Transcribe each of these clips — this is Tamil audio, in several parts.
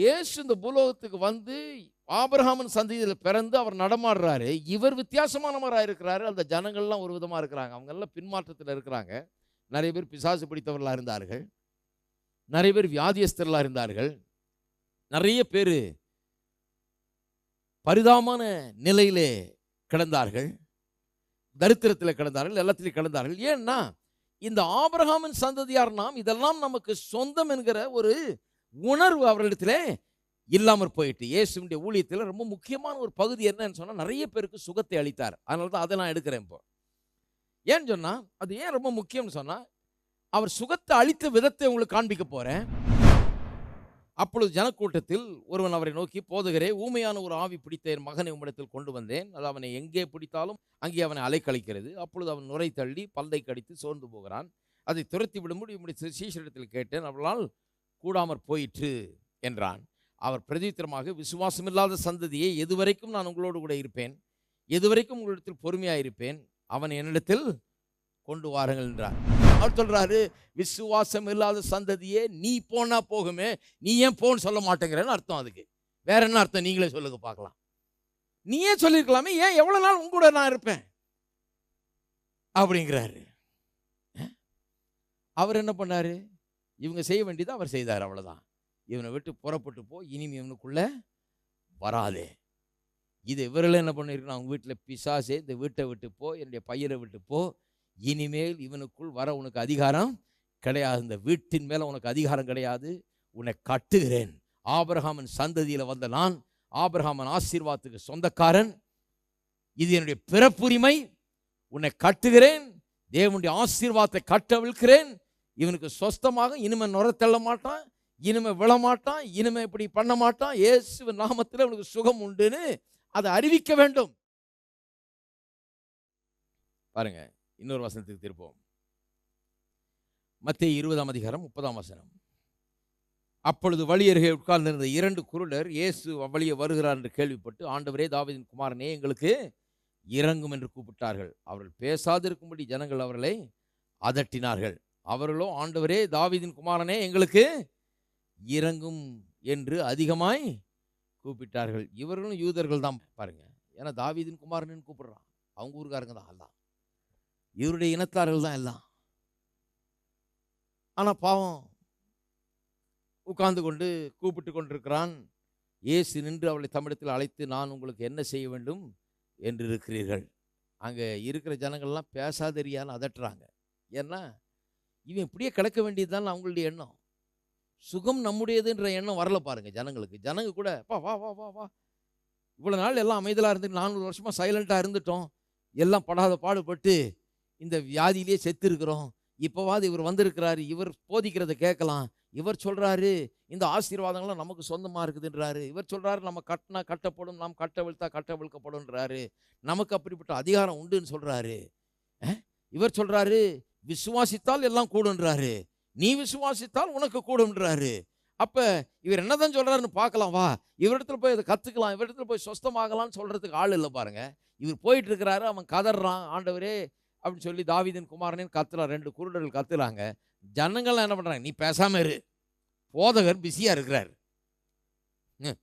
இயேசு இந்த பூலோகத்துக்கு வந்து ஆபிரகாமின் சந்ததியில் பிறந்து அவர் நடமாடுறாரு. இவர் வித்தியாசமானவராக இருக்கிறாரு அந்த ஜனங்கள்லாம் ஒரு விதமாக இருக்கிறாங்க. அவங்கெல்லாம் பின்மாற்றத்தில் இருக்கிறாங்க. நிறைய பேர் பிசாசு பிடித்தவர்களாக இருந்தார்கள். நிறைய பேர் வியாதியஸ்தர்களாக இருந்தார்கள். நிறைய பேர் பரிதாபமான நிலையிலே கிடந்தார்கள். தரித்திரத்தில் கிடந்தார்கள். எல்லாத்திலையும் கிடந்தார்கள். ஏன்னா இந்த ஆபிரகாமின் சந்ததியார் நாம் இதெல்லாம் நமக்கு சொந்தம் என்கிற ஒரு உணர்வு அவர்களிடத்தில் இல்லாமற் போயிட்டு. இயேசுடைய ஊழியத்தில் ரொம்ப முக்கியமான ஒரு பகுதி என்னன்னு சொன்னால் நிறைய பேருக்கு சுகத்தை அளித்தார். அதனால தான் அதை நான் எடுக்கிறேன் இப்போ. ஏன்னு சொன்னால் அது ஏன் ரொம்ப முக்கியம்னு சொன்னால் அவர் சுகத்தை அளித்த விதத்தை உங்களுக்கு காண்பிக்க போகிறேன் அப்பொழுது ஜனக்கூட்டத்தில் ஒருவன் அவரை நோக்கி போதுகிறே ஊமையான ஒரு ஆவி பிடித்த என் மகனை உம்மிடத்தில் கொண்டு வந்தேன். அது அவனை எங்கே பிடித்தாலும் அங்கே அவனை அலைக்கழிக்கிறது. அப்பொழுது அவன் நுரை தள்ளி பல்லை கடித்து சோர்ந்து போகிறான். அதை துரத்தி விடும்படி உம்முடைய சீஷரிடத்தில் கேட்டேன். அவளால் கூடாமற் போயிற்று என்றான். அவர் பிரதித்திரமாக விசுவாசமில்லாத சந்ததியை எதுவரைக்கும் நான் உங்களோடு கூட இருப்பேன்? எதுவரைக்கும் உங்களிடத்தில் பொறுமையாக இருப்பேன்? அவன் என்னிடத்தில் கொண்டு வாருங்கள் என்றார். அவர் சொல்கிறாரு விசுவாசம் இல்லாத சந்ததியே நீ போனா போகுமே நீ ஏன் போன்னு சொல்ல மாட்டேங்கிறன்னு அர்த்தம் அதுக்கு. வேற என்ன அர்த்தம்? நீங்களே சொல்லுங்க பார்க்கலாம். நீ ஏன் சொல்லியிருக்கலாமே? ஏன் எவ்வளோ நாள் உங்கூட நான் இருப்பேன்? அப்படிங்கிறாரு. அவர் என்ன பண்ணாரு? இவங்க செய்ய வேண்டியதை அவர் செய்தார் அவ்வளோதான் இவனை விட்டு புறப்பட்டு போ இனிமே இவனுக்குள்ளே வராதே. இது இவரெல்லாம் என்ன பண்ணியிருக்கணும் அவங்க வீட்டில் பிசாசே இந்த வீட்டை விட்டு போ என்னுடைய பையனை விட்டு போ இனிமேல் இவனுக்குள் வர உனக்கு அதிகாரம் கிடையாது. இந்த வீட்டின் மேலே உனக்கு அதிகாரம் கிடையாது. உன்னை கட்டுகிறேன். ஆபரகாமன் சந்ததியில் வந்த நான் ஆபிரகாமன் ஆசீர்வாதத்துக்கு சொந்தக்காரன். இது என்னுடைய பிறப்புரிமை. உன்னை கட்டுகிறேன். தேவனுடைய ஆசீர்வாதத்தை கட்டவிழ்க்கிறேன். இவனுக்கு சொஸ்தமாக இனிமே நுர மாட்டான் இனிமே விழமாட்டான் இனிமே இப்படி பண்ண மாட்டான் ஏசு நாமத்தில் அவனுக்கு சுகம் உண்டுன்னு அதை அறிவிக்க வேண்டும். பாருங்க இன்னொரு வசனத்துக்கு திருப்போம். மத்திய இருபதாம் அதிகாரம் முப்பதாம் வசனம். அப்பொழுது வழியருகே உட்கார்ந்திருந்த இரண்டு குருடர் இயேசு வழியே வருகிறார் என்று கேள்விப்பட்டு ஆண்டவரே தாவீதின் குமாரனே எங்களுக்கு இறங்கும் என்று கூப்பிட்டார்கள். அவர்கள் பேசாதிருக்கும்படி ஜனங்கள் அவர்களை அதட்டினார்கள். அவர்களோ ஆண்டவரே தாவீதின் குமாரனே எங்களுக்கு இறங்கும் என்று அதிகமாய் கூப்பிட்டார்கள். இவர்களும் யூதர்கள் தான் பாருங்க. ஏன்னா தாவிதின் குமாரன் கூப்பிடுறான். அவங்க ஊருக்காரங்க தான் எல்லாம் இவருடைய இனத்தார்கள் தான் எல்லாம். ஆனால் பாவம். உட்கார்ந்து கொண்டு கூப்பிட்டு கொண்டிருக்கிறான். இயேசு நின்று அவளை தமிழத்தில் அழைத்து நான் உங்களுக்கு என்ன செய்ய வேண்டும் என்று இருக்கிறீர்கள்? அங்கே இருக்கிற ஜனங்கள்லாம் பேசாதறியான்னு அதட்டுறாங்க. ஏன்னா இவன் இப்படியே கிடக்க வேண்டியதுதான் அவங்களுடைய எண்ணம். சுகம் நம்முடையதுன்ற எண்ணம் வரல பாருங்க ஜனங்களுக்கு. ஜனங்க கூட பா வா வா வா வா. இவ்வளோ நாள் எல்லாம் அமைதலாக இருந்து நானூறு வருஷமாக சைலண்ட்டாக இருந்துட்டோம். எல்லாம் படாத பாடுபட்டு இந்த வியாதியிலே செத்து இருக்கிறோம் இப்போவாது இவர் வந்திருக்கிறாரு இவர் போதிக்கிறத கேட்கலாம். இவர் சொல்றாரு இந்த ஆசீர்வாதங்கள்லாம் நமக்கு சொந்தமாக இருக்குதுன்றாரு. இவர் சொல்றாரு நம்ம கட்டினா கட்டப்படும் நாம் கட்டவிழ்த்தா கட்டவிழ்க்கப்படும்ன்றாரு நமக்கு அப்படிப்பட்ட அதிகாரம் உண்டுன்னு சொல்கிறாரு இவர் சொல்றாரு விசுவாசித்தால் எல்லாம் கூடுன்றாரு நீ விசுவாசித்தால் உனக்கு கூடும்ன்றாரு. அப்போ இவர் என்னதான் சொல்கிறாருன்னு பார்க்கலாம் வா. இவரிடத்துல போய் அதை கற்றுக்கலாம் இவரிடத்துல போய் சொஸ்தமாகலாம்னு சொல்கிறதுக்கு ஆள் இல்லை பாருங்க. இவர் போயிட்டு இருக்கிறாரு அவன் கதறான் ஆண்டவரே அப்படின்னு சொல்லி தாவிதன் குமாரனேன்னு கத்துறான் ரெண்டு குருடர்கள் கத்துறாங்க. ஜனங்கள்லாம் என்ன பண்ணுறாங்க நீ பேசாமல் இரு. போதகர் பிஸியாக இருக்கிறார். ம்.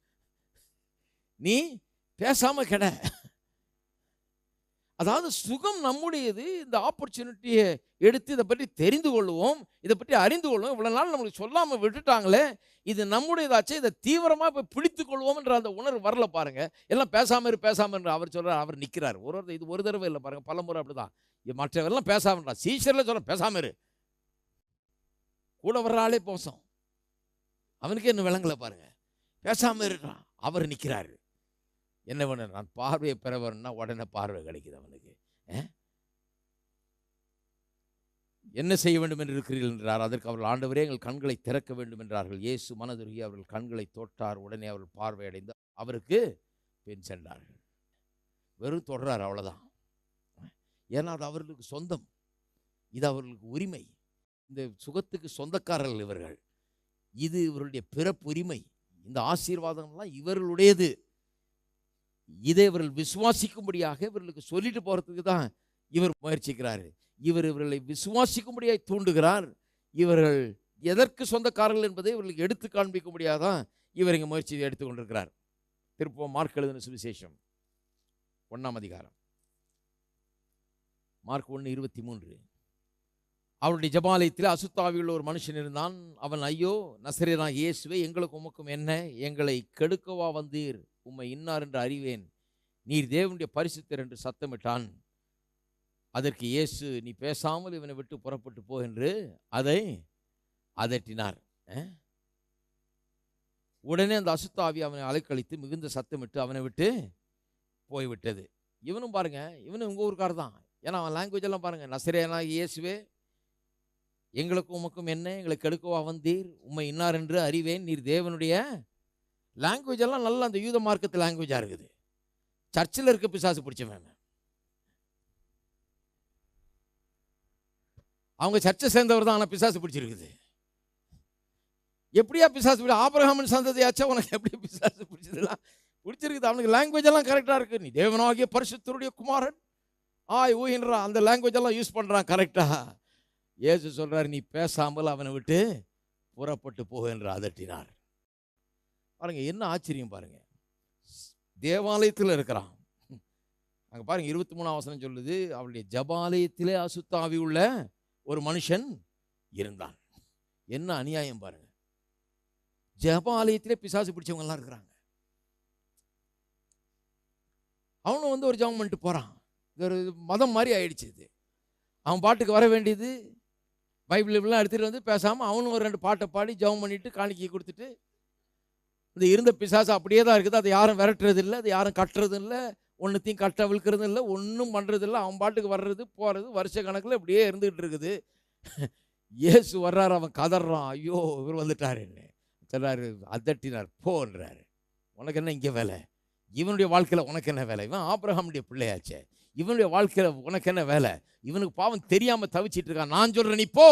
நீ பேசாமல் கெட. அதாவது சுகம் நம்முடையது. இந்த ஆப்பர்ச்சுனிட்டியை எடுத்து இதை பற்றி தெரிந்து கொள்வோம். இதை பற்றி அறிந்து கொள்வோம். இவ்வளோ நாள் நம்மளுக்கு சொல்லாமல் விட்டுட்டாங்களே இது நம்முடையதாச்சு இதை தீவிரமாக இப்போ பிடித்து கொள்வோம்ன்ற அந்த உணர்வு வரல பாருங்க. எல்லாம் பேசாமல் இரு பேசாமல் அவர் சொல்கிறார் அவர் நிற்கிறார் ஒரு ஒரு இது ஒரு தடவை இல்லை பாருங்கள் பல முறை அப்படிதான். இது மற்றவெல்லாம் பேசாமன்றா சீசரில் சொல்ல பேசாமல் இரு. கூட வர்ற ஆளே போசம் அவனுக்கே இன்னும் விளங்கலை பாருங்கள் பேசாமல் இருக்கிறான் அவர் நிற்கிறாரு என்ன பண்ண நான் பார்வையை பெற வரணும்னா உடனே பார்வை கிடைக்குது அவனுக்கு. என்ன செய்ய வேண்டும் என்று இருக்கிறீர்கள் என்றார். அதற்கு அவர்கள் ஆண்டவரே எங்கள் கண்களை திறக்க வேண்டும் என்றார்கள். இயேசு மனதுருகி அவர்கள் கண்களை தொட்டார். உடனே அவர்கள் பார்வையடைந்து அவருக்கு பின் சென்றார்கள். வெறும் தொடரார் அவ்வளவுதான். ஏன்னா அது அவர்களுக்கு சொந்தம். இது அவர்களுக்கு உரிமை. இந்த சுகத்துக்கு சொந்தக்காரர்கள் இவர்கள். இது இவருடைய பிறப்புரிமை. இந்த ஆசீர்வாதம்லாம் இவர்களுடையது. இதை இவர்கள் விசுவாசிக்கும்படியாக இவர்களுக்கு சொல்லிட்டு போகிறதுக்கு தான் இவர் முயற்சிக்கிறார். இவர் இவர்களை விசுவாசிக்கும்படியாக தூண்டுகிறார். இவர்கள் எதற்கு சொந்தக்காரர்கள் என்பதை இவர்களுக்கு எடுத்து காண்பிக்கும்படியாதான் இவர் இங்கே முயற்சி எடுத்துக்கொண்டிருக்கிறார் திருப்பம் மார்க் எழுதின சுவிசேஷம் ஒன்றாம் அதிகாரம். மார்க் ஒன்று இருபத்தி மூன்று. அவருடைய ஜபாலயத்தில் அசுத்தாவியுள்ள ஒரு மனுஷன் இருந்தான். அவன் ஐயோ நசரேனா இயேசுவே எங்களுக்கு உமக்கும் என்ன? எங்களை கெடுக்கவா வந்தீர்? உம்மை இன்னார் என்று அறிவேன். நீர் தேவனுடைய பரிசுத்தர் என்று சத்தமிட்டான். அதற்கு இயேசு நீ பேசாமல் இவனை விட்டு புறப்பட்டு போ என்று அதை அதட்டினார். உடனே அந்த அசுத்தாவி அவனை அலைக்கழித்து மிகுந்த சத்தமிட்டு அவனை விட்டு போய்விட்டது. இவனும் பாருங்க இவனும் உங்கள் ஊருக்கார் தான் ஏன்னா அவன் லாங்குவேஜ் எல்லாம் பாருங்க நசரேனா இயேசுவே எங்களுக்கும் உமக்கும் என்ன? எங்களை கெடுக்கவா வந்தீர்? உம்மை இன்னார் என்று அறிவேன். நீர் தேவனுடைய லாங்குவேஜ் எல்லாம் நல்ல அந்த யூத மார்க்கத்து லாங்குவேஜாக இருக்குது. சர்ச்சில் இருக்க பிசாசு பிடிச்சவன் அவங்க சர்ச்சை சேர்ந்தவர் தான் ஆனால் பிசாசு பிடிச்சிருக்குது. எப்படியா பிசாசு பிடி ஆபிரகாமன் சந்ததியாச்சா? உனக்கு எப்படி பிசாசு பிடிச்சதுலாம்? பிடிச்சிருக்குது. அவனுக்கு லாங்குவேஜ் எல்லாம் கரெக்டாக இருக்கு. நீ தேவனாகிய பரிசுத்தருடைய குமாரன். ஆய் ஊகின்றான் அந்த லாங்குவேஜ் எல்லாம் யூஸ் பண்ணுறான் கரெக்டாக ஏசு சொல்கிறார் நீ பேசாமல் அவனை விட்டு புறப்பட்டு போக என்று அதட்டினார். பாருங்க என்ன ஆச்சரியம் பாருங்க. தேவாலயத்தில் இருக்கிறான். அங்கே பாருங்க இருபத்தி மூணாம் வசனம் சொல்லுது அவளுடைய ஜபாலயத்திலே அசுத்தாவி உள்ள ஒரு மனுஷன் இருந்தான். என்ன அநியாயம் பாருங்க. ஜபாலயத்திலே பிசாசு பிடிச்சவங்கலாம் இருக்கிறாங்க. அவனும் வந்து ஒரு ஜபம் பண்ணிட்டு போறான். இது ஒரு மதம் மாதிரி ஆயிடுச்சு இது. அவன் பாட்டுக்கு வர வேண்டியது பைபிள் இப்படிலாம் எடுத்துகிட்டு வந்து பேசாமல் அவனும் ஒரு ரெண்டு பாட்டை பாடி ஜெபம் பண்ணிட்டு காணிக்கை கொடுத்துட்டு இந்த இருந்த பிசாசு அப்படியே தான் இருக்குது. அதை யாரும் விரட்டுறது இல்லை அதை யாரும் கட்டுறது இல்லை ஒன்றுத்தையும் கட்ட விழுக்கிறது இல்லை ஒன்றும் பண்ணுறது இல்லை அவன் பாட்டுக்கு வர்றது போகிறது வருஷ கணக்கில் இப்படியே இருந்துகிட்டு இருக்குது. இயேசு வர்றாரு அவன் கதறான். ஐயோ இவர் வந்துட்டாருன்னு சொல்கிறாரு அதட்டினார் போன்றாரு உனக்கு என்ன இங்கே வேலை? இவனுடைய வாழ்க்கையில் உனக்கு என்ன வேலை? இவன் ஆப்ரஹாமுடைய பிள்ளையாச்சே. இவனுடைய வாழ்க்கையில் உனக்கு என்ன வேலை? இவனுக்கு பாவம் தெரியாமல் தவிச்சிட்டு இருக்கான். நான் சொல்கிறேன் நீ போ.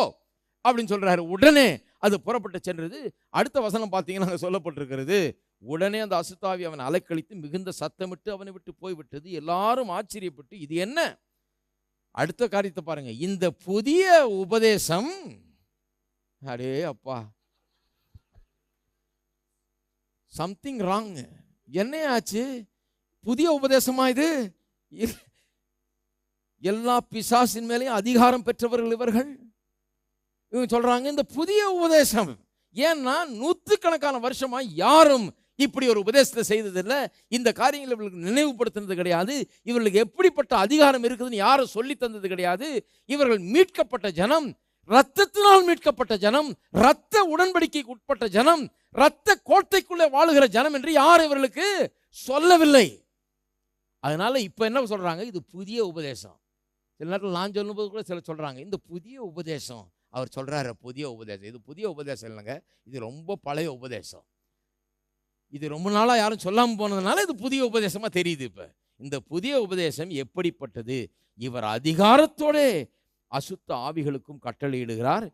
அப்படின்னு சொல்றாரு. உடனே அது புறப்பட்டு சென்றது. அடுத்த வசனம் பார்த்தீங்கன்னா அங்கே சொல்லப்பட்டிருக்கிறது. உடனே அந்த அசுத்தாவி அவன் அலைக்கழித்து மிகுந்த சத்தமிட்டு அவனை விட்டு போய்விட்டது. எல்லாரும் ஆச்சரியப்பட்டு இது என்ன? அடுத்த காரியத்தை பாருங்க. இந்த புதிய உபதேசம். அடே அப்பா. சம்திங் ராங் என்ன ஆச்சு புதிய உபதேசமா இது? எல்லா பிசாசின் மேலேயும் அதிகாரம் பெற்றவர்கள் இவர்கள். இவங்க சொல்கிறாங்க இந்த புதிய உபதேசம். ஏன்னா நூற்றுக்கணக்கான வருஷமாக யாரும் இப்படி ஒரு உபதேசத்தை செய்ததில்லை. இந்த காரியங்களை இவர்களுக்கு நினைவுபடுத்தினது கிடையாது. இவர்களுக்கு எப்படிப்பட்ட அதிகாரம் இருக்குதுன்னு யாரும் சொல்லி தந்தது கிடையாது. இவர்கள் மீட்கப்பட்ட ஜனம் ரத்தத்தினால் மீட்கப்பட்ட ஜனம் ரத்த உடன்படிக்கைக்கு உட்பட்ட ஜனம் ரத்த கோட்டைக்குள்ளே வாழுகிற ஜனம் என்று யார் இவர்களுக்கு சொல்லவில்லை. அதனால இப்போ என்ன சொல்கிறாங்க இது புதிய உபதேசம். சில நேரத்தில் நான் சொல்லும்போது கூட சில சொல்கிறாங்க இந்த புதிய உபதேசம் அவர் சொல்கிறாரு புதிய உபதேசம். இது புதிய உபதேசம் இல்லைங்க. இது ரொம்ப பழைய உபதேசம். இது ரொம்ப நாளாக யாரும் சொல்லாமல் போனதுனால இது புதிய உபதேசமாக தெரியுது இப்போ. இந்த புதிய உபதேசம் எப்படிப்பட்டது? இவர் அதிகாரத்தோட அசுத்த ஆவிகளுக்கும் கட்டளையிடுகிறார்.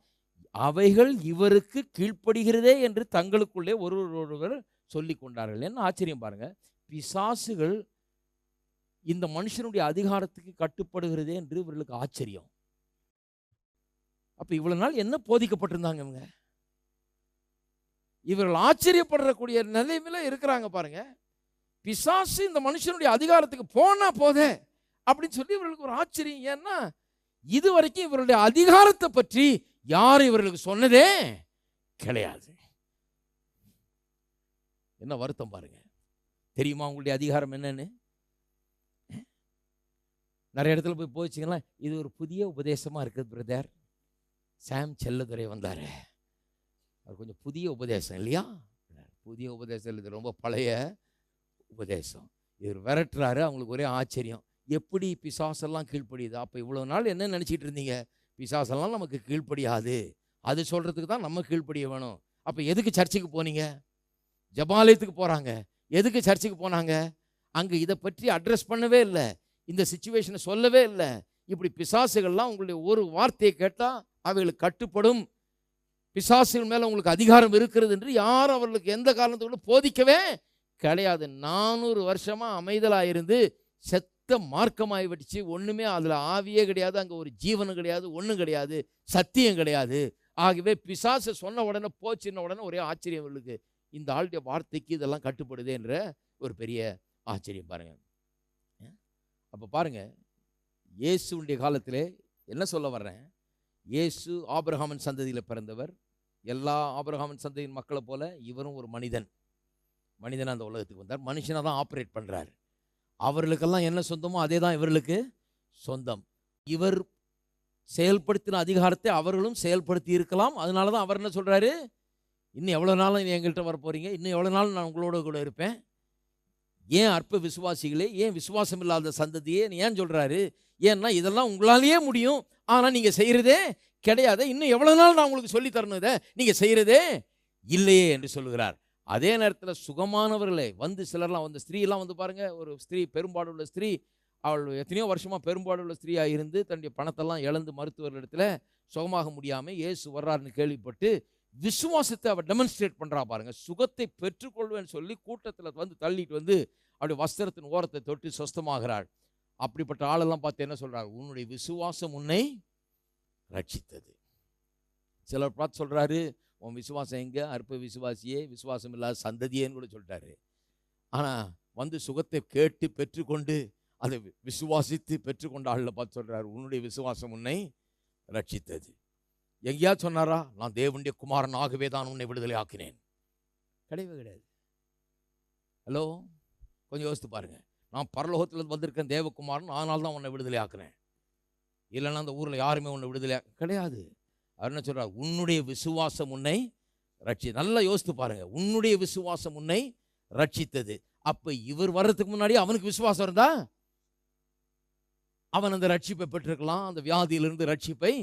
அவைகள் இவருக்கு கீழ்ப்படுகிறதே என்று தங்களுக்குள்ளே ஒருவர் ஒருவர் சொல்லி கொண்டார்கள். என்ன ஆச்சரியம் பாருங்க. பிசாசுகள் இந்த மனுஷனுடைய அதிகாரத்துக்கு கட்டுப்படுகிறதே என்று இவர்களுக்கு ஆச்சரியம். அப்போ இவ்வளோ நாள் என்ன போதிக்கப்பட்டிருந்தாங்க இவங்க? இவர்கள் ஆச்சரியப்படக்கூடிய நிலைமையில இருக்கிறாங்க பாருங்க. பிசாசு இந்த மனுஷனுடைய அதிகாரத்துக்கு போனா போதே அப்படின்னு சொல்லி இவர்களுக்கு ஒரு ஆச்சரியம். ஏன்னா இது வரைக்கும் இவருடைய அதிகாரத்தை பற்றி யார் இவர்களுக்கு சொன்னதே கிடையாது. என்ன வருத்தம் பாருங்க. தெரியுமா உங்களுடைய அதிகாரம் என்னன்னு? நிறைய இடத்துல போய் போச்சுங்களா இது ஒரு புதிய உபதேசமாக இருக்குது பிரதர். சாம் செல்லதுரை வந்தார். அவர் கொஞ்சம் புதிய உபதேசம் இல்லையா? புதிய உபதேசம் இல்லை, இது ரொம்ப பழைய உபதேசம். இவர் விரட்டுறாரு அவங்களுக்கு ஒரே ஆச்சரியம். எப்படி பிசாசெல்லாம் கீழ்ப்படியுது? அப்போ இவ்வளோ நாள் என்ன நினச்சிட்டு இருந்தீங்க? பிசாசெல்லாம் நமக்கு கீழ்ப்படியாது. அது சொல்கிறதுக்கு தான் நம்ம கீழ்ப்படிய வேணும். அப்போ எதுக்கு சர்ச்சுக்கு போனீங்க? ஜபாலயத்துக்கு போகிறாங்க எதுக்கு சர்ச்சுக்கு போனாங்க? அங்கே இதை பற்றி அட்ரஸ் பண்ணவே இல்லை. இந்த சுச்சுவேஷனை சொல்லவே இல்லை. இப்படி பிசாசுகள்லாம் உங்களுடைய ஒரு வார்த்தையை கேட்டால் அவைகளுக்கு கட்டுப்படும். பிசாசின் மேலே உங்களுக்கு அதிகாரம் இருக்கிறது என்று யாரும் அவர்களுக்கு எந்த காரணத்துக்கும் போதிக்கவே கிடையாது. நானூறு வருஷமாக அமைதலாக இருந்து செத்த மார்க்கமாகிவிட்டுச்சு ஒன்றுமே அதில் ஆவியே கிடையாது அங்கே ஒரு ஜீவனும் கிடையாது ஒன்றும் கிடையாது சத்தியம் கிடையாது. ஆகவே பிசாசு சொன்ன உடனே போச்சுன்ன உடனே ஒரே ஆச்சரியம் இவர்களுக்கு. இந்த ஆளுடைய வார்த்தைக்கு இதெல்லாம் கட்டுப்படுது என்ற ஒரு பெரிய ஆச்சரியம் பாருங்கள் அப்போ பாருங்கள் இயேசுடைய காலத்தில் என்ன சொல்ல வர்றேன்? இயேசு ஆபிரகாமன் சந்ததியில் பிறந்தவர். எல்லா ஆபிரகாமன் சந்ததியின் மக்களை போல இவரும் ஒரு மனிதன். மனிதன் அந்த உலகத்துக்கு வந்தார். மனுஷனாக தான் ஆப்ரேட் பண்ணுறார் அவர்களுக்கெல்லாம் என்ன சொந்தமோ அதே தான் இவர்களுக்கு சொந்தம். இவர் செயல்படுத்தின அதிகாரத்தை அவர்களும் செயல்படுத்தி இருக்கலாம். அதனால தான் அவர் என்ன சொல்கிறாரு இன்னும் எவ்வளோ நாளும் நீ எங்கள்கிட்ட வர போகிறீங்க இன்னும் எவ்வளோ நாள் நான் உங்களோட கூட இருப்பேன்? ஏன் அற்ப விசுவாசிகளே ஏன் விசுவாசம் இல்லாத சந்ததியே ஏன் சொல்கிறாரு ஏன்னா இதெல்லாம் உங்களாலேயே முடியும். ஆனால் நீங்கள் செய்கிறதே கிடையாது. இன்னும் எவ்வளோ நாள் நான் உங்களுக்கு சொல்லி தரணும் இதை? நீங்கள் செய்கிறதே இல்லையே என்று சொல்லுகிறார். அதே நேரத்தில் சுகமானவர்களே வந்து சிலர்லாம் வந்து ஸ்திரீலாம் வந்து பாருங்கள் ஒரு ஸ்திரீ பெரும்பாடுள்ள ஸ்திரீ அவள் எத்தனையோ வருஷமாக பெரும்பாடுள்ள ஸ்திரீயாக இருந்து தன்னுடைய பணத்தெல்லாம் இழந்து மருத்துவர்களிடத்தில் சுகமாக முடியாமல் ஏசு வர்றாருன்னு கேள்விப்பட்டு விசுவாசத்தை அவள் டெமன்ஸ்ட்ரேட் பண்ணுறா பாருங்க. சுகத்தை பெற்றுக்கொள்வேன்னு சொல்லி கூட்டத்தில் வந்து தள்ளிட்டு வந்து அப்படி வஸ்திரத்தின் ஓரத்தை தொட்டு சொஸ்தமாகிறாள். அப்படிப்பட்ட ஆளெல்லாம் பார்த்து என்ன சொல்றாரு உன்னுடைய விசுவாசம் உன்னை ரட்சித்தது. சிலர் பார்த்து சொல்றாரு உன் விசுவாசம் எங்கே? அற்ப விசுவாசியே விசுவாசம் இல்லாத சந்ததியேன்னு கூட சொல்லிட்டாரு. ஆனா வந்து சுகத்தை கேட்டு பெற்றுக்கொண்டு அதை விசுவாசித்து பெற்றுக்கொண்ட ஆளில் பார்த்து சொல்றாரு உன்னுடைய விசுவாசம் உன்னை ரட்சித்தது. எங்கேயா சொன்னாரா? நான் தேவனுடைய குமாரன் ஆகவே தான் உன்னை விடுதலை ஆக்கினேன். கிடையவே கிடையாது. ஹலோ கொஞ்சம் யோசித்து பாருங்க. நான் பரலோகத்தில் வந்திருக்கேன் தேவகுமாரன் அதனால தான் உன்னை விடுதலை ஆக்குனேன் இல்லைன்னா அந்த ஊரில் யாருமே உன்னை விடுதலை கிடையாது. அவர் என்ன சொல்றார்? உன்னுடைய விசுவாசம் உன்னை ரட்சி நல்லா யோசித்து பாருங்க. உன்னுடைய விசுவாசம் உன்னை ரட்சித்தது. அப்ப இவர் வர்றதுக்கு முன்னாடி அவனுக்கு விசுவாசம் இருந்தா? அவன் அந்த ரட்சிப்பை பெற்றிருக்கலாம். அந்த வியாதியிலிருந்து ரட்சிப்பை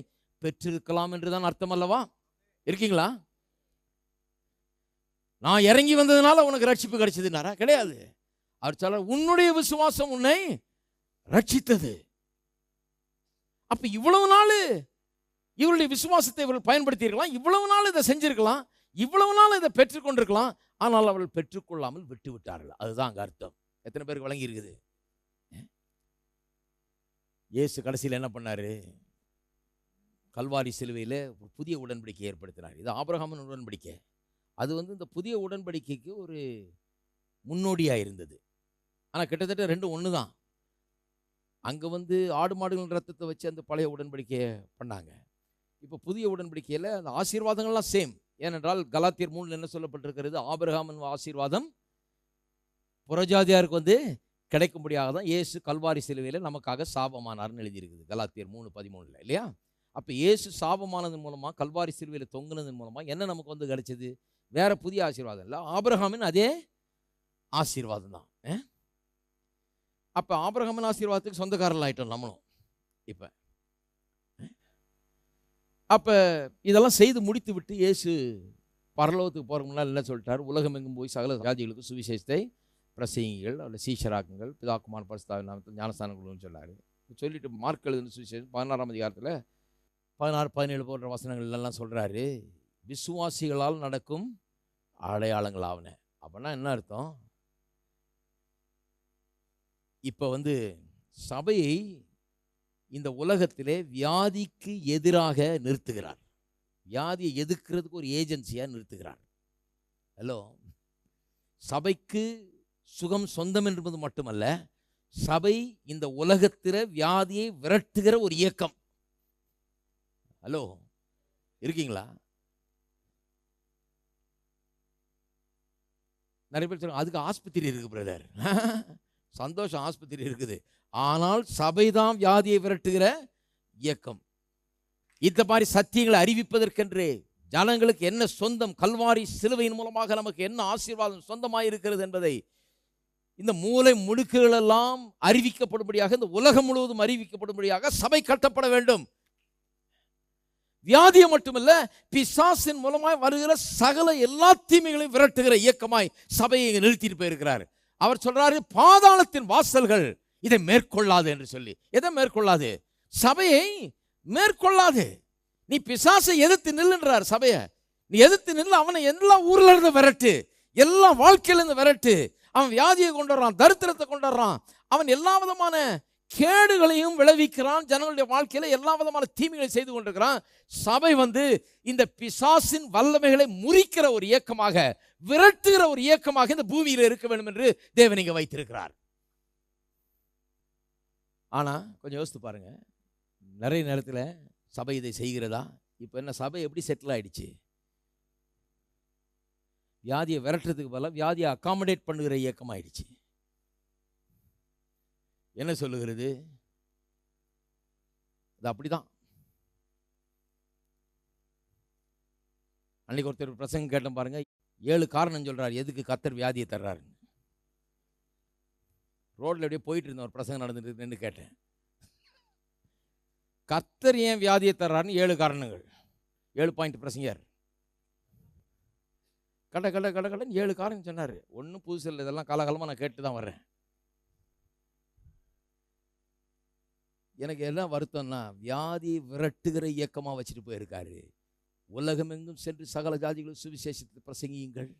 பெற்றிருக்கலாம் என்றுதான் அர்த்தம் அல்லவா இருக்கீங்களா? நான் இறங்கி வந்ததுனால உனக்கு ரட்சிப்பு கிடைச்சதுனாரா கிடையாது. அவர் சொல்ல உன்னுடைய விசுவாசம் உன்னை ரட்சித்தது. அப்ப இவ்வளவு நாள் இவருடைய விசுவாசத்தை இவர்கள் பயன்படுத்தியிருக்கலாம். இவ்வளவு நாள் இதை செஞ்சிருக்கலாம். இவ்வளவு நாள் இதை பெற்றுக்கொண்டிருக்கலாம் ஆனால் அவர்கள் பெற்றுக்கொள்ளாமல் விட்டு விட்டார்கள் அதுதான் அங்க அர்த்தம். எத்தனை பேருக்கு வழங்கி இருக்குது இயேசு கடைசியில் என்ன பண்ணாரு? கல்வாரி சிலுவையில் ஒரு புதிய உடன்படிக்கை ஏற்படுத்தினார். இது ஆபிரகாமின் உடன்படிக்கை. அது வந்து இந்த புதிய உடன்படிக்கைக்கு ஒரு முன்னோடியாக இருந்தது. ஆனால் கிட்டத்தட்ட ரெண்டும் ஒன்று தான். அங்கே வந்து ஆடு மாடுகள் ரத்தத்தை வச்சு அந்த பழைய உடன்படிக்கையை பண்ணாங்க. இப்போ புதிய உடன்படிக்கையில் அந்த ஆசீர்வாதங்கள்லாம் சேம். ஏனென்றால் கலாத்தியர் மூணில் என்ன சொல்லப்பட்டிருக்கிறது? ஆபிரகாமன் ஆசீர்வாதம் புறஜாதியாருக்கு வந்து கிடைக்கும்படியாக தான் இயேசு கல்வாரி சிலுவையில் நமக்காக சாபமானார்னு எழுதியிருக்குது. கலாத்தியர் மூணு பதிமூணில் இல்லையா? அப்போ இயேசு சாபமானதன் மூலமாக கல்வாரி சிறுவையில் தொங்குனதன் மூலமாக என்ன நமக்கு வந்து கிடைச்சது? வேற புதிய ஆசீர்வாதம் இல்லை. ஆபிரகாமின் அதே ஆசீர்வாதம் தான். அப்போ ஆபிரகாமின் ஆசீர்வாதத்துக்கு சொந்தக்காரர்கள் ஆகிட்டோம் நம்மளும். இப்போ. அப்போ இதெல்லாம் செய்து முடித்து விட்டு இயேசு பரலோகத்துக்கு போகிற முன்னால் என்ன சொல்லிட்டார்? உலகம் எங்கும் போய் சகல ஜாதிகளுக்கு சுவிசேஷத்தை பிரசங்கிகள் அதில் சீஷராக்குங்கள். பிதாக்குமார் பரிசுத்தாவின் நாமத்தில் ஞானஸ்தானம் கொடுன்னு சொன்னார். சொல்லிட்டு மார்க் எழுதுன்னு சுவிசேஷம் பதினாறாம் அதிகாரத்தில் பதினாறு பதினேழு போன்ற வசனங்கள் எல்லாம் சொல்கிறாரு விசுவாசிகளால் நடக்கும் அடையாளங்கள் ஆவன அப்படின்னா என்ன அர்த்தம்? இப்போ வந்து சபையை இந்த உலகத்திலே வியாதிக்கு எதிராக நிறுத்துகிறார். வியாதியை எதிர்க்கிறதுக்கு ஒரு ஏஜென்சியாக நிறுத்துகிறார். ஹலோ சபைக்கு சுகம் சொந்தம் என்பது மட்டுமல்ல சபை இந்த உலகத்தில் வியாதியை விரட்டுகிற ஒரு இயக்கம். ஹலோ இருக்கீங்களா? நிறைய பேர் சொல்லுவாங்க அதுக்கு ஆஸ்பத்திரி இருக்கு பிரதர். சந்தோஷம் ஆஸ்பத்திரி இருக்குது. ஆனால் சபைதான் வியாதியை விரட்டுகிற இயக்கம். இந்த மாதிரி சத்தியங்களை அறிவிப்பதற்கென்று ஜனங்களுக்கு என்ன சொந்தம்? கல்வாரி சிலுவையின் மூலமாக நமக்கு என்ன ஆசீர்வாதம் சொந்தமாக இருக்கிறது என்பதை இந்த மூளை முடுக்குகள் எல்லாம் அறிவிக்கப்படும்படியாக இந்த உலகம் முழுவதும் அறிவிக்கப்படும்படியாக சபை கட்டப்பட வேண்டும். வியாதியை மட்டுமல்ல பிசாசின் மூலமாய் வருகிற சகல எல்லா தீமைகளையும் விரட்டுகிற இயக்கமாய் சபையை நிறுத்திட்டு போயிருக்கிறார். அவர் சொல்றாரு பாதாளத்தின் வாசல்கள் இதை மேற்கொள்ளாது என்று சொல்லி. எதை மேற்கொள்ளாது? சபையை மேற்கொள்ளாது. நீ பிசாசை எதிர்த்து நில்லுன்றார் சபையை. நீ எதிர்த்து நில்லு அவனை எல்லா ஊர்ல இருந்து விரட்டு எல்லா வாழ்க்கையில இருந்து விரட்டு. அவன் வியாதியை கொண்டு வர்றான் தரித்திரத்தை கொண்டு வர்றான். அவன் எல்லா விதமான கேடுகளையும் விளைவிக்கிறான். ஜனங்களுடைய வாழ்க்கையில எல்லா விதமான தீமைகளை செய்து கொண்டிருக்கிறான். சபை வந்து இந்த பிசாசின் வல்லமைகளை முறிக்கிற ஒரு இயக்கமாக விரட்டுகிற ஒரு இயக்கமாக இந்த பூமியில் இருக்க வேண்டும் என்று தேவன் வைத்திருக்கிறார். ஆனால் கொஞ்சம் யோசித்து பாருங்க. நிறைய நேரத்தில் சபை இதை செய்கிறதா? இப்போ என்ன சபை எப்படி செட்டில் ஆயிடுச்சு? வியாதியை விரட்டுறதுக்கு பதிலாக வியாதியை அகாமடேட் பண்ணுகிற இயக்கம் ஆயிடுச்சு என்ன சொல்லுகிறது? அது அப்படிதான். அன்னைக்கு ஒருத்தர் பிரசங்கம் கேட்டேன் பாருங்க. ஏழு காரணம் சொல்கிறார் எதுக்கு கத்தர் வியாதியை தர்றாருன்னு. ரோட்டில் அப்படியே போயிட்டு இருந்த ஒரு பிரசங்கம் நடந்துட்டு நின்று கேட்டேன். கத்தர் ஏன் வியாதியை தர்றாருன்னு ஏழு காரணங்கள். ஏழு பாயிண்ட் பிரசங்கர் கட கட கட கடன்னு ஏழு காரணம் சொன்னார். ஒன்றும் புதுசு இல்லை. இதெல்லாம் காலகாலமாக நான் கேட்டு தான் வர்றேன். எனக்கு என்ன வருத்தம்னா வியாதி விரட்டுகிற இயக்கமாக வச்சுட்டு போயிருக்காரு. உலகமெங்கும் சென்று சகல ஜாதிகளும் சுவிசேஷத்தை பிரசங்கியுங்கள்.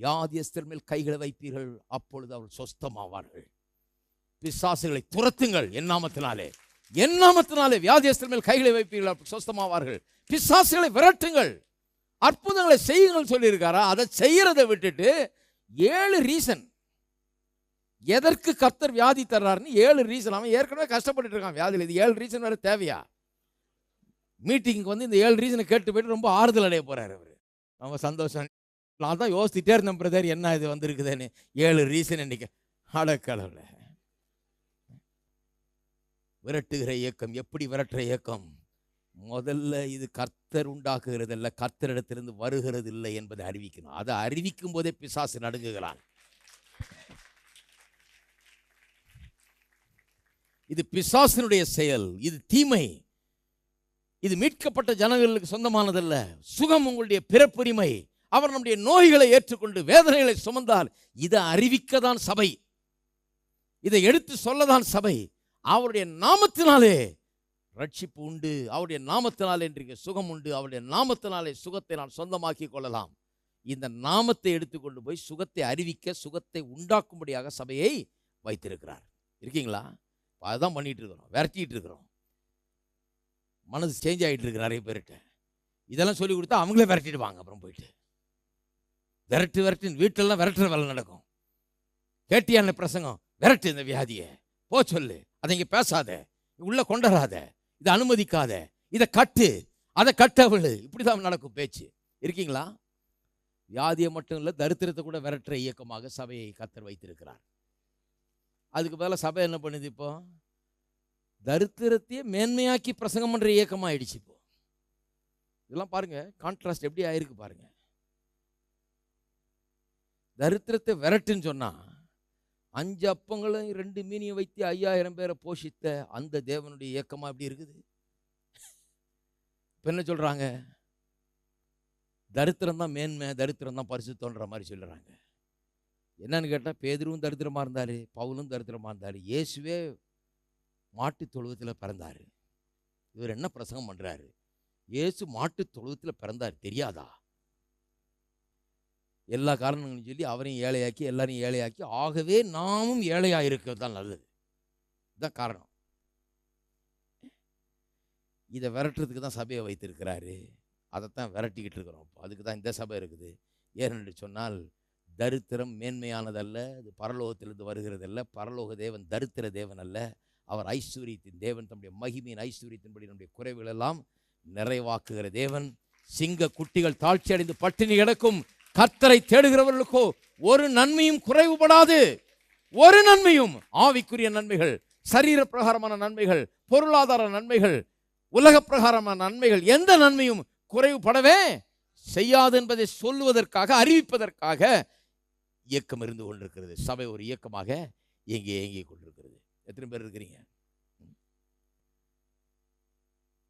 வியாதியஸ்தர் மேல் கைகளை வைப்பீர்கள். அப்பொழுது அவர்கள் சொஸ்தமாவார்கள். பிசாசுகளை துரத்துங்கள். என் நாமத்தினாலே. என் நாமத்தினாலே வியாதியஸ்தர் மேல் கைகளை வைப்பீர்கள். சொஸ்தமாவார்கள். பிசாசுகளை விரட்டுங்கள். அற்புதங்களை செய்யுங்கள் சொல்லியிருக்காரா? அதை செய்யறதை விட்டுட்டு ஏழு ரீசன் எதற்கு கர்த்தர் வியாதி தர்றாருன்னு ஏழு ரீசன் அவன் ஏற்கனவே கஷ்டப்பட்டு இருக்கான். வியாதியில் இது ஏழு ரீசன் வேறு தேவையா? மீட்டிங்க்கு வந்து இந்த ஏழு ரீசனை கேட்டு போயிட்டு ரொம்ப ஆறுதல் அடைய போகிறார் அவர். ரொம்ப சந்தோஷம். நான் தான் யோசிச்சுட்டே இருந்தேன் பிரதர் என்ன இது வந்திருக்குதுன்னு. ஏழு ரீசன் இன்னைக்கு. அடக்கடவுல விரட்டுகிற இயக்கம். எப்படி விரட்டுற இயக்கம்? முதல்ல இது கர்த்தர் உண்டாக்குகிறது இல்லை கர்த்தரிடத்திலிருந்து வருகிறது இல்லை என்பதை அறிவிக்கணும். அதை அறிவிக்கும் போதே பிசாசு நடுங்குகிறான். இது பிசாசினுடைய செயல் இது தீமை. இது மீட்கப்பட்ட ஜனங்களுக்கு சொந்தமானதல்ல. சுகம் உங்களுடைய பிறப்புரிமை. அவர் நம்முடைய நோய்களை ஏற்றுக்கொண்டு வேதனைகளை சுமந்தால் இதை அறிவிக்க தான் சபை. இதை எடுத்து சொல்லதான் சபை. அவருடைய நாமத்தினாலே ரட்சிப்பு உண்டு. அவருடைய நாமத்தினாலே இன்றைக்கு சுகம் உண்டு. அவருடைய நாமத்தினாலே சுகத்தை நான் சொந்தமாக்கி கொள்ளலாம். இந்த நாமத்தை எடுத்துக்கொண்டு போய் சுகத்தை அறிவிக்க சுகத்தை உண்டாக்கும்படியாக சபையை வைத்திருக்கிறார். இருக்கீங்களா? அதுதான் பண்ணிட்டு இருக்கிறோம். விரட்டிட்டு இருக்கிறோம். மனசு சேஞ்ச் ஆகிட்டு இருக்கு நிறைய பேர்கிட்ட. இதெல்லாம் சொல்லி கொடுத்தா அவங்களே விரட்டிடுவாங்க. அப்புறம் போயிட்டு. விரட்டு விரட்டு வீட்டிலலாம் விரட்டுற வேலை நடக்கும். கேட்டியான பிரசங்கம்? விரட்டு இந்த வியாதியை. போ சொல்லு. அதை இங்கே பேசாத. உள்ள கொண்டராத இதை அனுமதிக்காத. இதை கட்டு. அதை கட்டவளு இப்படி தான் நடக்கும் பேச்சு. இருக்கீங்களா? வியாதியை மட்டும் இல்லை தரித்திரத்தை கூட விரட்டுற இயக்கமாக சபையை கத்தர் வைத்திருக்கிறார். அதுக்கு பதிலாக சபை என்ன பண்ணுது இப்போ? தரித்திரத்தையே மேன்மையாக்கி பிரசங்கம் பண்ணுற இயக்கமாக ஆயிடுச்சு இப்போ. இதெல்லாம் பாருங்க கான்ட்ராஸ்ட் எப்படி ஆயிருக்கு பாருங்கள் தரித்திரத்தை விரட்டுன்னு சொன்னால் அஞ்சு அப்பங்களும் ரெண்டு மீனியும் வைத்து ஐயாயிரம் பேரை போஷித்த அந்த தேவனுடைய இயக்கமாக எப்படி இருக்குது? இப்போ என்ன சொல்கிறாங்க தரித்திரம் தான் மேன்மை தரித்திரம் தான் பரிசுத்தோன்ற மாதிரி சொல்கிறாங்க என்னன்னு கேட்டால் பேதிரும் தரித்திரமாக இருந்தார் பவுலும் தரித்திரமாக இருந்தார். இயேசுவே மாட்டு தொழுவத்தில் பிறந்தார். இவர் என்ன பிரசங்கம் பண்ணுறாரு இயேசு மாட்டு தொழுவத்தில் பிறந்தார் தெரியாதா? எல்லா காரணங்களும் சொல்லி அவரையும் ஏழையாக்கி எல்லாரையும் ஏழையாக்கி ஆகவே நாமும் ஏழையாக இருக்கிறது தான் நல்லது. இதுதான் காரணம். இதை விரட்டுறதுக்கு தான் சபையை வைத்திருக்கிறாரு. அதைத்தான் விரட்டிக்கிட்டு இருக்கிறோம். அதுக்கு தான் இந்த சபை இருக்குது. ஏனென்று சொன்னால் தரித்திரம் மேன்மையானதல்ல அது பரலோகத்திலிருந்து வருகிறதல்ல பரலோக தேவன் தரித்திர தேவன் அல்ல. அவர் ஐஸ்வர்யத்தின் தேவன் தம்முடைய மகிமையின் ஐஸ்வர்யத்தின்படி நம்முடைய குறைவுகள் எல்லாம் நிறைவாக்குகிற தேவன். சிங்க குட்டிகள் தாழ்ச்சி அடைந்து பட்டினி கிடக்கும். கத்தரை தேடுகிறவர்களுக்கோ ஒரு நன்மையும் குறைவுபடாது. ஒரு நன்மையும் ஆவிக்குரிய நன்மைகள் சரீர பிரகாரமான நன்மைகள் பொருளாதார நன்மைகள் உலக பிரகாரமான நன்மைகள் எந்த நன்மையும் குறைவுபடவே செய்யாது என்பதை சொல்லுவதற்காக அறிவிப்பதற்காக இயக்கம் இருந்து கொண்டிருக்கிறது. சபை ஒரு இயக்கமாக இயங்கி இயங்கி கொண்டிருக்கிறது. எத்தனை பேர் இருக்கிறீங்க?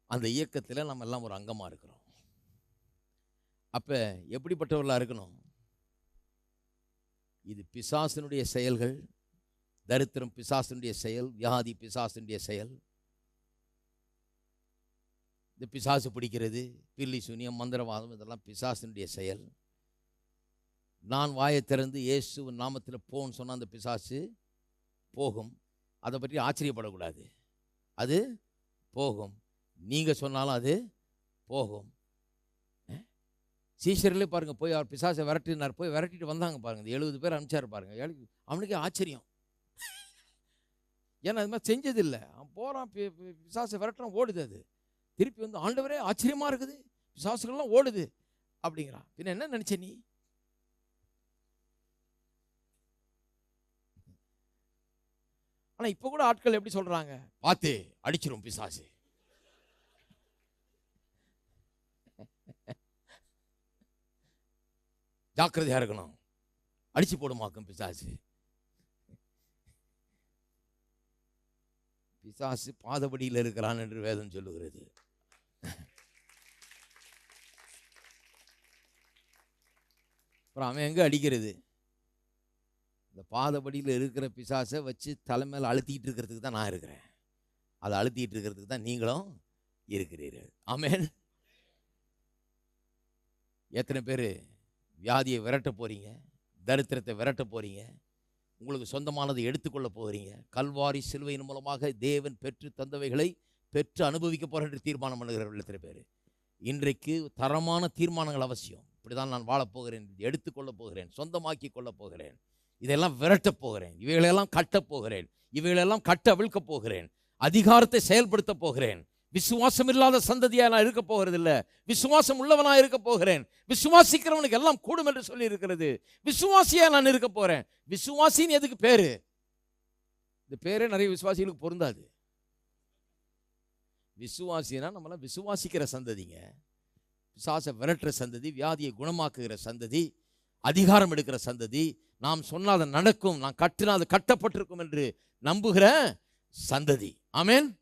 அந்த இயக்கத்தில் நம்ம எல்லாம் ஒரு அங்கமாக இருக்கிறோம். அப்போ எப்படிப்பட்டவர்களாக இருக்கணும்? இது பிசாசனுடைய செயல்கள் தரித்திரம் பிசாசனுடைய செயல் வியாதி பிசாசனுடைய செயல். இந்த பிசாசு பிடிக்கிறது பில்லி சூனியம் மந்திரவாதம் இதெல்லாம் பிசாசனுடைய செயல். நான் வாயை திறந்து இயேசுவின் நாமத்தில் போன்னு சொன்ன அந்த பிசாசு போகும். அதை பற்றி ஆச்சரியப்படக்கூடாது. அது போகும். நீங்கள் சொன்னாலும் அது போகும். அஹ்? பாருங்கள் பாருங்க போய் அவர் பிசாசை விரட்டினார். போய் விரட்டிட்டு வந்தாங்க பாருங்க. இந்த எழுபது பேர் அனுப்பிச்சாரு பாருங்க. அவனுக்கே ஆச்சரியம். ஏன்னா அது மாதிரி செஞ்சதில்லை. அவன் போகிறான் பிசாசை விரட்டுறான் ஓடுது அது. திருப்பி வந்து ஆண்டவரே ஆச்சரியமா இருக்குது. பிசாசுகள்லாம் ஓடுது அப்படிங்கிறான். பின்ன என்ன நினச்ச நீ? ஆனா இப்போ கூட ஆட்கள் எப்படி சொல்றாங்க? பார்த்து அடிச்சிரும் பிசாசு. ஜாக்கிரதையா இருக்கணும். அடிச்சு போடுமாக்கும் பிசாசு. பிசாசு பாதபடியில் இருக்கிறான் என்று வேதம் சொல்லுகிறது. அப்புறம் அவன் எங்கே அடிக்கிறது? இந்த பாதபடியில் இருக்கிற பிசாசை வச்சு தலைமையில் அழுத்திக்கிட்டு இருக்கிறதுக்கு தான் நான் இருக்கிறேன். அதை அழுத்திக்கிட்டு இருக்கிறதுக்கு தான் நீங்களும் இருக்கிறீர்கள். ஆமேன். எத்தனை பேர் வியாதியை விரட்ட போகிறீங்க தரித்திரத்தை விரட்ட போகிறீங்க உங்களுக்கு சொந்தமானதை எடுத்துக்கொள்ள போகிறீங்க கல்வாரி சிலுவையின் மூலமாக தேவன் பெற்று தந்தவைகளை பெற்று அனுபவிக்க போகிறேன் என்று தீர்மானம் பண்ணுகிறவர்கள் எத்தனை பேர்? இன்றைக்கு தரமான தீர்மானங்கள் அவசியம். இப்படிதான் நான் வாழப் போகிறேன் எடுத்துக்கொள்ளப் போகிறேன் சொந்தமாக்கி கொள்ளப் போகிறேன். இதெல்லாம் விரட்டப் போகிறேன். இவைகளெல்லாம் கட்டப் போகிறேன். இவைகளெல்லாம் கட்ட அவிழ்க்கப் போகிறேன். அதிகாரத்தை செயல்படுத்த போகிறேன். விசுவாசம் இல்லாத சந்ததியா நான் இருக்க போகிறதில்ல. விசுவாசம் உள்ளவனா இருக்க போகிறேன். விசுவாசிக்கிறவனுக்கு எல்லாம் கூடும் என்று சொல்லி இருக்கிறது விசுவாசியா நான் இருக்க போறேன். விசுவாசின்னு எதுக்கு பேரு? இந்த பேரே நிறைய விசுவாசிகளுக்கு பொருந்தாது. விசுவாசினா நம்மளாம் விசுவாசிக்கிற சந்ததிங்க. விசுவாச விரட்டுற சந்ததி வியாதியை குணமாக்குகிற சந்ததி அதிகாரம் எடுக்கிற சந்ததி நாம் சொன்னால் அது நடக்கும் நான் கட்டினா அது கட்டப்பட்டிருக்கும் என்று நம்புகிற சந்ததி. ஆமேன்.